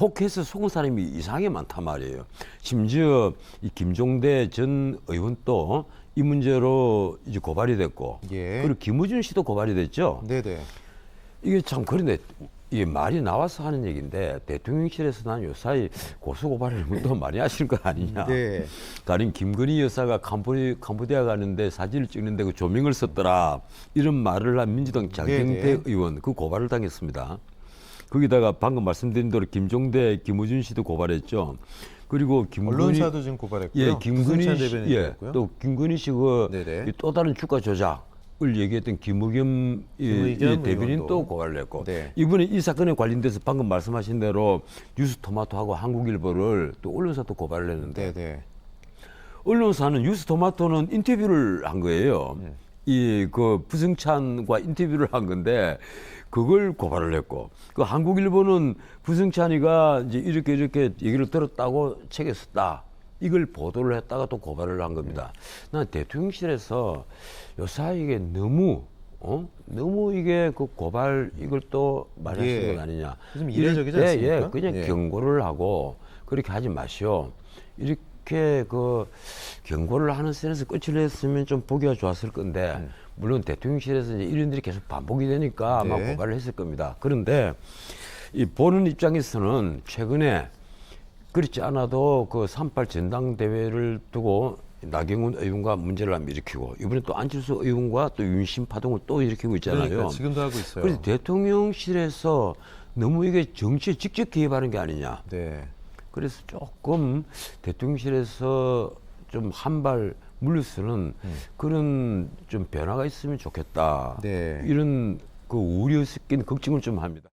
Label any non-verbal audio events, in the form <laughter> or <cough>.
혹해서 속은 사람이 이상하게 많단 말이에요. 심지어 이 김종대 전 의원도 이 문제로 이제 고발이 됐고, 예. 그리고 김우준 씨도 고발이 됐죠. 네네. 이게 참 그런데 이게 말이 나와서 하는 얘기인데 대통령실에서 난 요사이 고소 고발을 또 <laughs> 많이 하실 거 아니냐. 네. 다른 김건희 여사가 캄보디, 캄보디아 가는데 사진을 찍는데 그 조명을 썼더라. 이런 말을 한 민주당 장경태 네네. 의원 그 고발을 당했습니다. 거기다가 방금 말씀드린 대로 김종대, 김우준 씨도 고발했죠. 그리고 김건희 언론사도 지금 고발했고요. 예, 김건희 부승찬 씨, 예. 또 김건희 씨그 네네. 또 다른 주가 조작 을 얘기했던 김의겸 이- 김의겸 이 대변인. 또 고발을 했고 네. 이번에 이 사건에 관련돼서 방금 말씀하신 대로 뉴스토마토하고 한국일보를 또 언론사도 고발을 했는데 네네. 언론사는 뉴스토마토는 인터뷰를 한 거예요. 이 그 부승찬과 인터뷰를 한 건데 그걸 고발을 했고 그 한국일보는 부승찬이가 이제 이렇게 이렇게 얘기를 들었다고 책에 썼다. 이걸 보도를 했다가 또 고발을 한 겁니다. 난 대통령실에서 요사이 이게 너무 어 너무 이게 그 고발 이걸 또 많이 예. 하시는 것 아니냐. 좀 이례적이지 때, 않습니까? 예, 그냥 예. 경고를 하고 그렇게 하지 마시오. 이렇게 그 경고를 하는 선에서 끝을 냈으면 좀 보기가 좋았을 건데 물론 대통령실에서 이제 이런 일이 계속 반복이 되니까 아마 네. 고발을 했을 겁니다. 그런데 이 보는 입장에서는 최근에 그렇지 않아도 그 38 전당대회를 두고 나경원 의원과 문제를 한번 일으키고 이번에 또 안철수 의원과 또 윤심 파동을 또 일으키고 있잖아요. 그러니까 지금도 하고 있어요. 그래서 대통령실에서 너무 이게 정치에 직접 개입하는 게 아니냐. 네. 그래서 조금 대통령실에서 좀 한 발 물러서는 그런 좀 변화가 있으면 좋겠다. 네. 이런 그 우려 섞인 걱정을 좀 합니다.